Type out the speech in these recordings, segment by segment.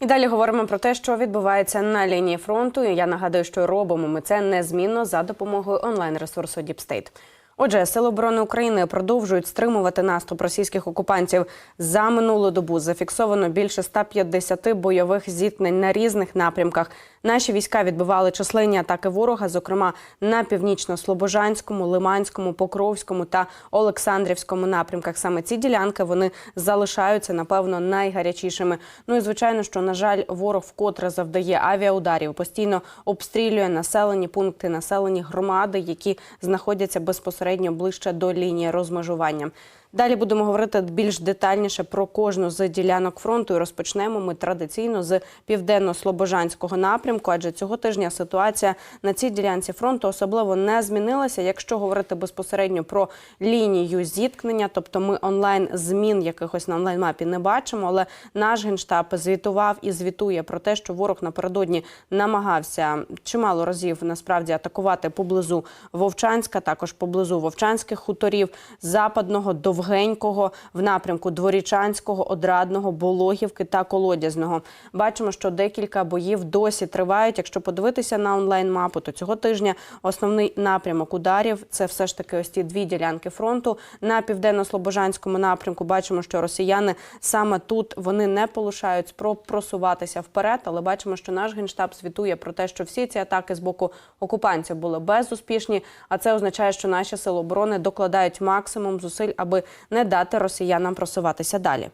І далі говоримо про те, що відбувається на лінії фронту. Я нагадую, що робимо ми це незмінно за допомогою онлайн-ресурсу Діпстейт. Отже, сили оборони України продовжують стримувати наступ російських окупантів за минулу добу. Зафіксовано більше 150 бойових зіткнень на різних напрямках. Наші війська відбивали численні атаки ворога, зокрема на північно-слобожанському, Лиманському, Покровському та Олександрівському напрямках. Саме ці ділянки вони залишаються напевно найгарячішими. Ну і звичайно, що на жаль, ворог вкотре завдає авіаударів, постійно обстрілює населені пункти, населені громади, які знаходяться безпосередньо ближче до лінії розмежування. Далі будемо говорити більш детальніше про кожну з ділянок фронту. І розпочнемо ми традиційно з південно-слобожанського напрямку, адже цього тижня ситуація на цій ділянці фронту особливо не змінилася. Якщо говорити безпосередньо про лінію зіткнення, тобто ми онлайн змін якихось на онлайн мапі не бачимо, але наш генштаб звітував і звітує про те, що ворог напередодні намагався чимало разів насправді атакувати поблизу Вовчанська, також поблизу Вовчанських хуторів, западного довгенького в напрямку Дворічанського, Одрадного, Бологівки та Колодязного. Бачимо, що декілька боїв досі тривають. Якщо подивитися на онлайн мапу, то цього тижня основний напрямок ударів це все ж таки ось ці дві ділянки фронту. На південно-слобожанському напрямку бачимо, що росіяни саме тут вони не полишають спроб просуватися вперед, але бачимо, що наш генштаб звітує про те, що всі ці атаки з боку окупантів були безуспішні. А це означає, що наші сили оборони докладають максимум зусиль, аби не дати росіянам просуватися далі.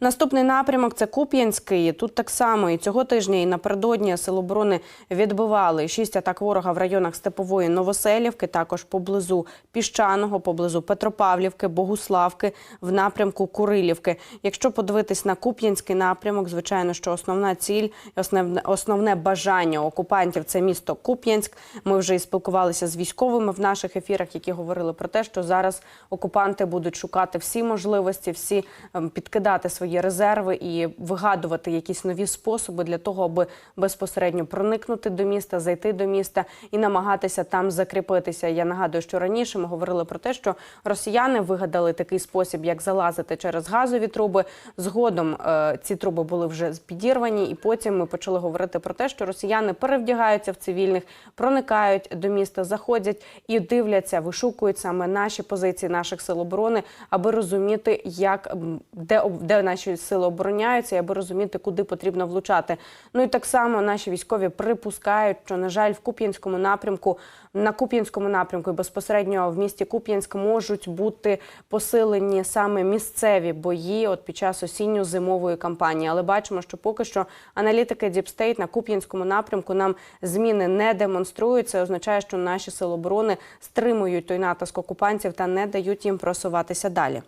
Наступний напрямок це Куп'янський. Тут так само і цього тижня, і напередодні Сил оборони відбивали шість атак ворога в районах Степової Новоселівки, також поблизу Піщаного, поблизу Петропавлівки, Богуславки, в напрямку Курилівки. Якщо подивитись на Куп'янський напрямок, звичайно, що основна ціль, основне, основне бажання окупантів це місто Куп'янськ. Ми вже і спілкувалися з військовими в наших ефірах, які говорили про те, що зараз окупанти будуть шукати всі можливості, всі ем, підкидати свої свої резерви і вигадувати якісь нові способи для того, аби безпосередньо проникнути до міста, зайти до міста і намагатися там закріпитися. Я нагадую, що раніше ми говорили про те, що росіяни вигадали такий спосіб, як залазити через газові труби. Згодом е, ці труби були вже підірвані, і потім ми почали говорити про те, що росіяни перевдягаються в цивільних, проникають до міста, заходять і дивляться, вишукують саме наші позиції наших сил оборони, аби розуміти, як де де наші наші сили обороняються, аби розуміти, куди потрібно влучати. Ну і так само наші військові припускають, що на жаль, в Куп'янському напрямку на Куп'янському напрямку і безпосередньо в місті Куп'янськ можуть бути посилені саме місцеві бої от під час осінньо-зимової кампанії. Але бачимо, що поки що аналітики Діпстейт на Куп'янському напрямку нам зміни не демонструють. Це означає, що наші сили оборони стримують той натиск окупантів та не дають їм просуватися далі.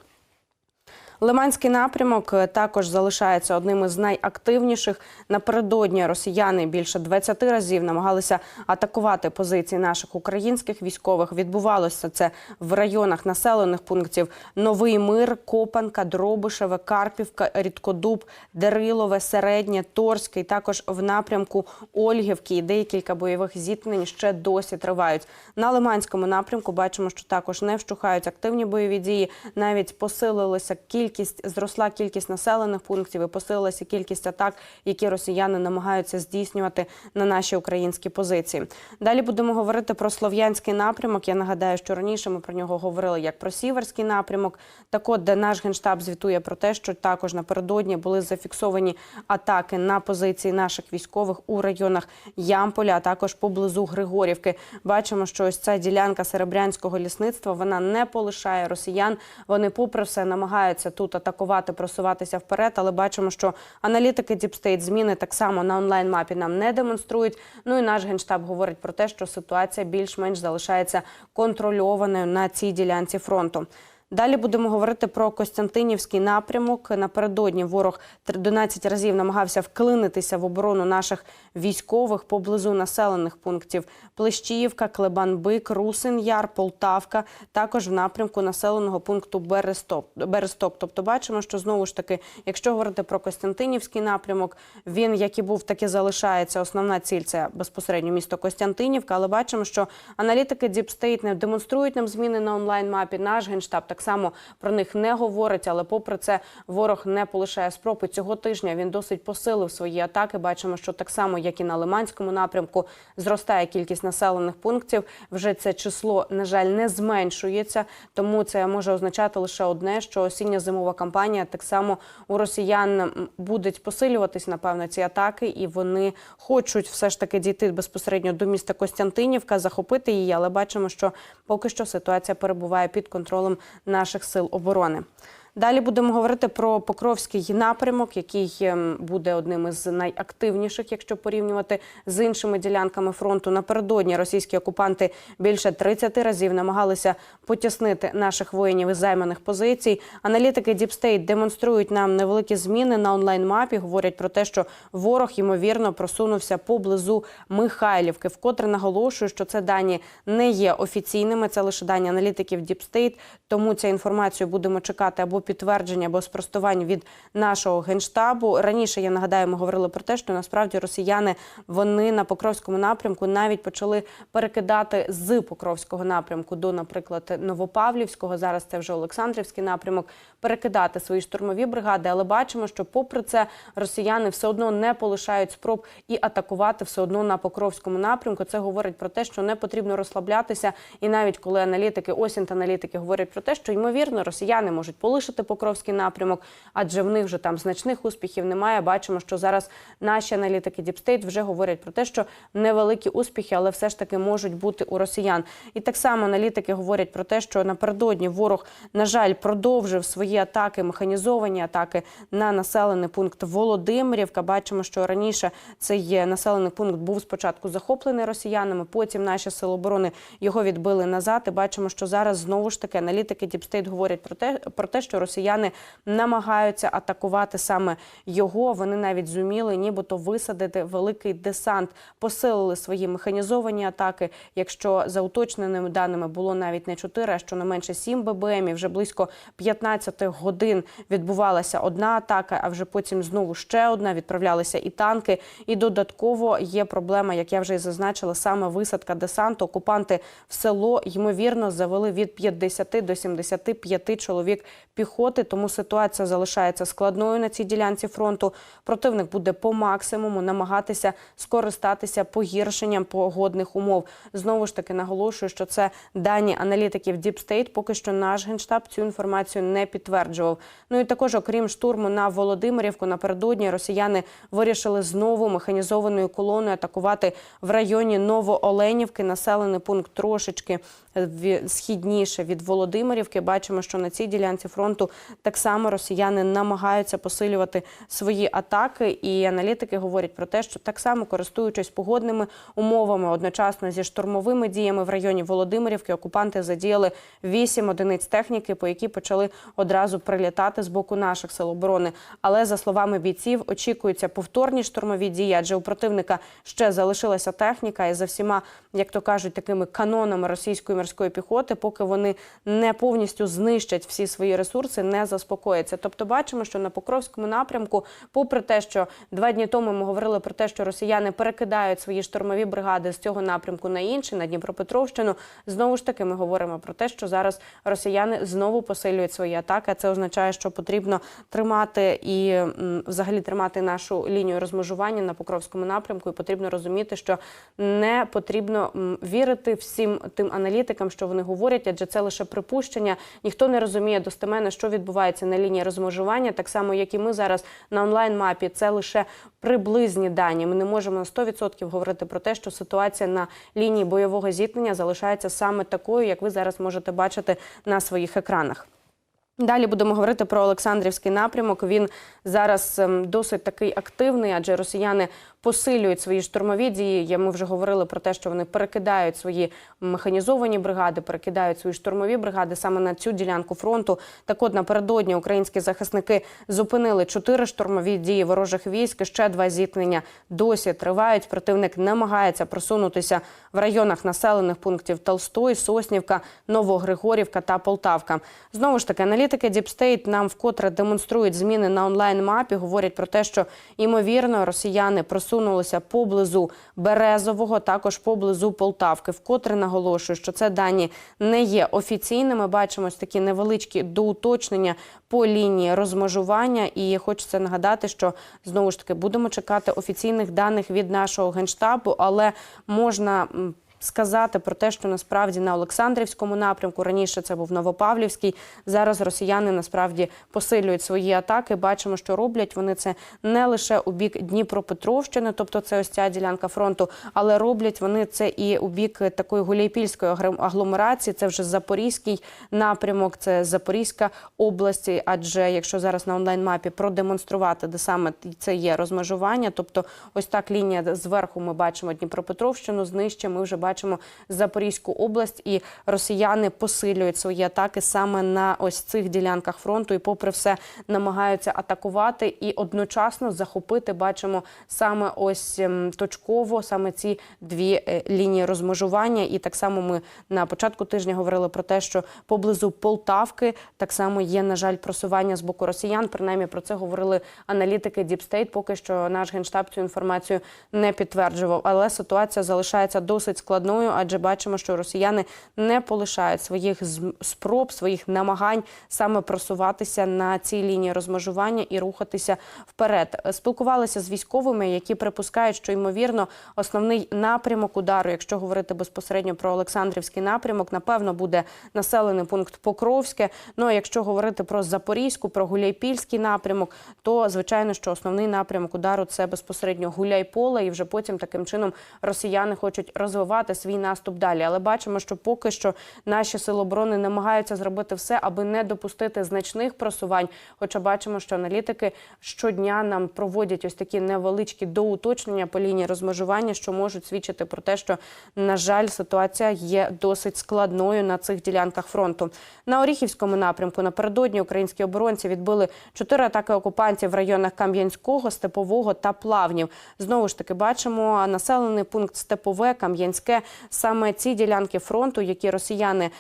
Лиманський напрямок також залишається одним із найактивніших. Напередодні росіяни більше 20 разів намагалися атакувати позиції наших українських військових. Відбувалося це в районах населених пунктів Новий Мир, Копанка, Дробишеве, Карпівка, Рідкодуб, Дерилове, Середнє, Торське. І Також в напрямку Ольгівки і декілька бойових зіткнень ще досі тривають. На Лиманському напрямку бачимо, що також не вщухають активні бойові дії. Навіть посилилися кількість кількість зросла кількість населених пунктів і посилилася кількість атак, які росіяни намагаються здійснювати на наші українські позиції. Далі будемо говорити про слов'янський напрямок. Я нагадаю, що раніше ми про нього говорили як про сіверський напрямок. Так от, де наш генштаб звітує про те, що також напередодні були зафіксовані атаки на позиції наших військових у районах Ямполя, а також поблизу Григорівки. Бачимо, що ось ця ділянка серебрянського лісництва вона не полишає росіян. Вони, попри все, намагаються тут атакувати, просуватися вперед. Але бачимо, що аналітики Діпстейт зміни так само на онлайн мапі нам не демонструють. Ну і наш генштаб говорить про те, що ситуація більш-менш залишається контрольованою на цій ділянці фронту. Далі будемо говорити про Костянтинівський напрямок. Напередодні ворог 13 разів намагався вклинитися в оборону наших військових поблизу населених пунктів Плещіївка, Клебан-Бик, Русин-Яр, Полтавка, також в напрямку населеного пункту Бересток. Бересток. Тобто, бачимо, що знову ж таки, якщо говорити про Костянтинівський напрямок, він як і був, так і залишається. Основна ціль це безпосередньо місто Костянтинівка. Але бачимо, що аналітики Діпстейт не демонструють нам зміни на онлайн мапі. Наш генштаб так так само про них не говорить. Але попри це ворог не полишає спроби. Цього тижня він досить посилив свої атаки. Бачимо, що так само, як і на Лиманському напрямку, зростає кількість населених пунктів. Вже це число, на жаль, не зменшується. Тому це може означати лише одне: що осіння зимова кампанія так само у росіян будуть посилюватись, напевно, ці атаки, і вони хочуть все ж таки дійти безпосередньо до міста Костянтинівка, захопити її. Але бачимо, що поки що ситуація перебуває під контролем наших сил оборони. Далі будемо говорити про Покровський напрямок, який ем, буде одним із найактивніших, якщо порівнювати з іншими ділянками фронту. Напередодні російські окупанти більше 30 разів намагалися потіснити наших воїнів із займаних позицій. Аналітики State демонструють нам невеликі зміни на онлайн-мапі. Говорять про те, що ворог ймовірно просунувся поблизу Михайлівки. Вкотре наголошую, що це дані не є офіційними. Це лише дані аналітиків State, Тому ця інформацію будемо чекати або підтвердження, або спростувань від нашого генштабу. Раніше я нагадаю, ми говорили про те, що насправді росіяни вони на Покровському напрямку навіть почали перекидати з Покровського напрямку до, наприклад, Новопавлівського. Зараз це вже Олександрівський напрямок. Перекидати свої штурмові бригади, але бачимо, що попри це росіяни все одно не полишають спроб і атакувати все одно на Покровському напрямку. Це говорить про те, що не потрібно розслаблятися. І навіть коли аналітики, осінь аналітики говорять про те, що ймовірно росіяни можуть полишити Покровський напрямок, адже в них вже там значних успіхів немає. Бачимо, що зараз наші аналітики State вже говорять про те, що невеликі успіхи, але все ж таки можуть бути у росіян. І так само аналітики говорять про те, що напередодні ворог, на жаль, продовжив свої атаки, механізовані атаки на населений пункт Володимирівка. Бачимо, що раніше цей населений пункт був спочатку захоплений росіянами. Потім наші сили оборони його відбили назад. І бачимо, що зараз знову ж таки аналітики State говорять про те, про те, що росіяни намагаються атакувати саме його. Вони навіть зуміли, нібито висадити великий десант, посилили свої механізовані атаки. Якщо за уточненими даними було навіть не 4, а щонайменше 7 ББМ, і вже близько 15 годин відбувалася одна атака, а вже потім знову ще одна. Відправлялися і танки. І додатково є проблема, як я вже і зазначила, саме висадка десанту. Окупанти в село ймовірно завели від 50 до 75 чоловік піхоти. Тому ситуація залишається складною на цій ділянці фронту. Противник буде по максимуму намагатися скористатися погіршенням погодних умов. Знову ж таки наголошую, що це дані аналітиків Deep State. Поки що наш генштаб цю інформацію не підтверджував. Ну і також, окрім штурму на Володимирівку, напередодні росіяни вирішили знову механізованою колоною атакувати в районі Новооленівки, населений пункт трошечки східніше від Володимирівки. Бачимо, що на цій ділянці фронту так само росіяни намагаються посилювати свої атаки. І аналітики говорять про те, що так само користуючись погодними умовами, одночасно зі штурмовими діями в районі Володимирівки, окупанти задіяли вісім одиниць техніки, по які почали одразу прилітати з боку наших сил оборони. Але за словами бійців, очікуються повторні штурмові дії, адже у противника ще залишилася техніка, і за всіма, як то кажуть, такими канонами російської морської піхоти, поки вони не повністю знищать всі свої ресурси, не заспокояться. Тобто, бачимо, що на Покровському напрямку, попри те, що два дні тому ми говорили про те, що росіяни перекидають свої штурмові бригади з цього напрямку на інший, на Дніпропетровщину. Знову ж таки, ми говоримо про те, що зараз росіяни знову посилюють свої атаки. Це означає, що потрібно тримати і взагалі тримати нашу лінію розмежування на Покровському напрямку. І потрібно розуміти, що не потрібно вірити всім тим аналітикам, що вони говорять, адже це лише припущення. Ніхто не розуміє достеменно, що відбувається на лінії розмежування, так само як і ми зараз на онлайн мапі. Це лише приблизні дані. Ми не можемо на 100% говорити про те, що ситуація на лінії бойового зіткнення залишається саме такою, як ви зараз можете бачити на своїх екранах. Далі будемо говорити про Олександрівський напрямок. Він зараз ем, досить такий активний, адже росіяни посилюють свої штурмові дії. Ми вже говорили про те, що вони перекидають свої механізовані бригади, перекидають свої штурмові бригади саме на цю ділянку фронту. Так от напередодні українські захисники зупинили чотири штурмові дії ворожих військ. Ще два зіткнення досі тривають. Противник намагається просунутися в районах населених пунктів Толстой, Соснівка, Новогригорівка та Полтавка. Знову ж таки, аналітики State нам вкотре демонструють зміни на онлайн-мапі. Говорять про те, що ймовірно росіяни просунуться просунулися поблизу Березового, також поблизу Полтавки. Вкотре наголошую, що це дані не є офіційними. Бачимо ось такі невеличкі доуточнення по лінії розмежування. І хочеться нагадати, що знову ж таки будемо чекати офіційних даних від нашого генштабу, але можна. Сказати про те, що насправді на Олександрівському напрямку раніше це був Новопавлівський. Зараз росіяни насправді посилюють свої атаки. Бачимо, що роблять вони це не лише у бік Дніпропетровщини, тобто це ось ця ділянка фронту, але роблять вони це і у бік такої гуляйпільської агломерації. Це вже Запорізький напрямок, це Запорізька область. Адже якщо зараз на онлайн-мапі продемонструвати, де саме це є розмежування, тобто ось так лінія зверху ми бачимо Дніпропетровщину, знижче ми вже бачимо Запорізьку область, і росіяни посилюють свої атаки саме на ось цих ділянках фронту, і попри все намагаються атакувати і одночасно захопити. Бачимо саме ось ем, точково саме ці дві е, лінії розмежування. І так само ми на початку тижня говорили про те, що поблизу Полтавки так само є, на жаль, просування з боку росіян. Принаймні про це говорили аналітики State. Поки що наш генштаб цю інформацію не підтверджував. Але ситуація залишається досить складною, адже бачимо, що росіяни не полишають своїх спроб, своїх намагань саме просуватися на цій лінії розмежування і рухатися вперед. Спілкувалися з військовими, які припускають, що ймовірно основний напрямок удару, якщо говорити безпосередньо про Олександрівський напрямок, напевно буде населений пункт Покровське. Ну а якщо говорити про Запорізьку, про Гуляйпільський напрямок, то звичайно, що основний напрямок удару це безпосередньо Гуляйполе, і вже потім таким чином росіяни хочуть розвивати свій наступ далі. Але бачимо, що поки що наші сили оборони намагаються зробити все, аби не допустити значних просувань. Хоча бачимо, що аналітики щодня нам проводять ось такі невеличкі доуточнення по лінії розмежування, що можуть свідчити про те, що на жаль, ситуація є досить складною на цих ділянках фронту. На Оріхівському напрямку напередодні українські оборонці відбили чотири атаки окупантів в районах Кам'янського, Степового та Плавнів. Знову ж таки, бачимо населений пункт Степове, Кам'янське. Саме ці ділянки фронту, які росіяни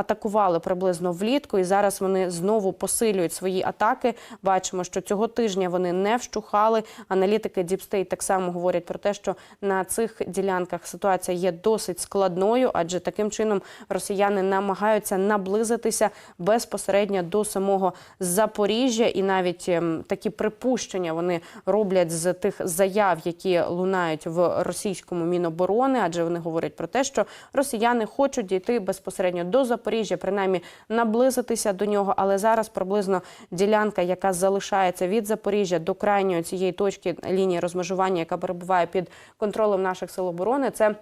атакували приблизно влітку, і зараз вони знову посилюють свої атаки. Бачимо, що цього тижня вони не вщухали. Аналітики State так само говорять про те, що на цих ділянках ситуація є досить складною, адже таким чином росіяни намагаються наблизитися безпосередньо до самого Запоріжжя, і навіть ем, такі припущення вони роблять з тих заяв, які лунають в російському міноборони, адже вони говорять про те, що росіяни хочуть дійти безпосередньо до Запоріжжя, принаймні наблизитися до нього. Але зараз приблизно ділянка, яка залишається від Запоріжжя до крайньої цієї точки лінії розмежування, яка перебуває під контролем наших сил оборони, це.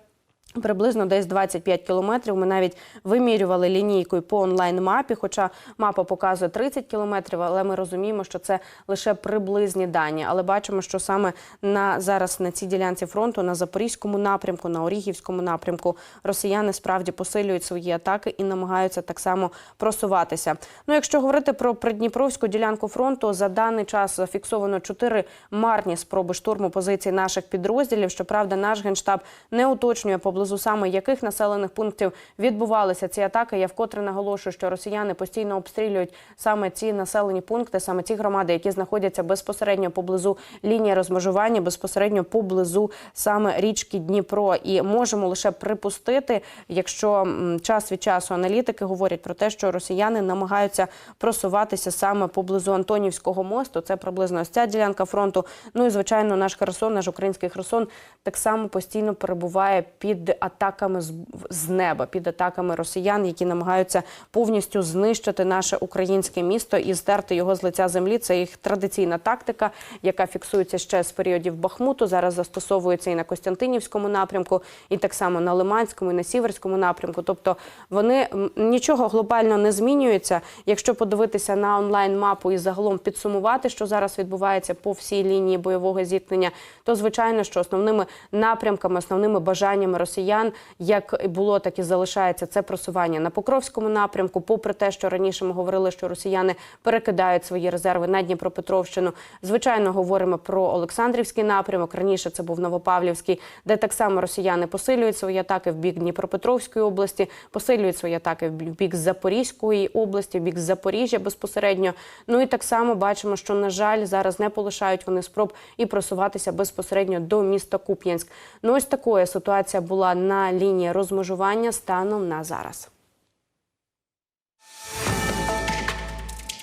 Приблизно десь 25 кілометрів. Ми навіть вимірювали лінійкою по онлайн-мапі, хоча мапа показує 30 кілометрів, але ми розуміємо, що це лише приблизні дані. Але бачимо, що саме на зараз на цій ділянці фронту, на запорізькому напрямку, на Оріхівському напрямку, росіяни справді посилюють свої атаки і намагаються так само просуватися. Ну, якщо говорити про придніпровську ділянку фронту, за даний час зафіксовано чотири марні спроби штурму позицій наших підрозділів. Щоправда, наш генштаб не уточнює поблизу саме яких населених пунктів відбувалися ці атаки. Я вкотре наголошую, що росіяни постійно обстрілюють саме ці населені пункти, саме ті громади, які знаходяться безпосередньо поблизу лінії розмежування, безпосередньо поблизу саме річки Дніпро. І можемо лише припустити, якщо час від часу аналітики говорять про те, що росіяни намагаються просуватися саме поблизу Антонівського мосту. Це приблизно ось ця ділянка фронту. Ну і звичайно, наш Херсон, наш український Херсон, так само постійно перебуває під атаками з, неба, під атаками росіян, які намагаються повністю знищити наше українське місто і стерти його з лиця землі. Це їх традиційна тактика, яка фіксується ще з періодів Бахмуту. Зараз застосовується і на Костянтинівському напрямку, і так само на Лиманському, і на Сіверському напрямку. Тобто вони нічого глобально не змінюється. Якщо подивитися на онлайн-мапу і загалом підсумувати, що зараз відбувається по всій лінії бойового зіткнення, то звичайно, що основними напрямками, основними бажаннями росіян росіян як було, так і залишається це просування на Покровському напрямку. Попри те, що раніше ми говорили, що росіяни перекидають свої резерви на Дніпропетровщину. Звичайно, говоримо про Олександрівський напрямок. Раніше це був Новопавлівський, де так само росіяни посилюють свої атаки в бік Дніпропетровської області, посилюють свої атаки в бік Запорізької області, в бік Запоріжжя безпосередньо. Ну і так само бачимо, що на жаль зараз не полишають вони спроб і просуватися безпосередньо до міста Куп'янськ. Ну ось такою ситуація на лінії розмежування станом на зараз.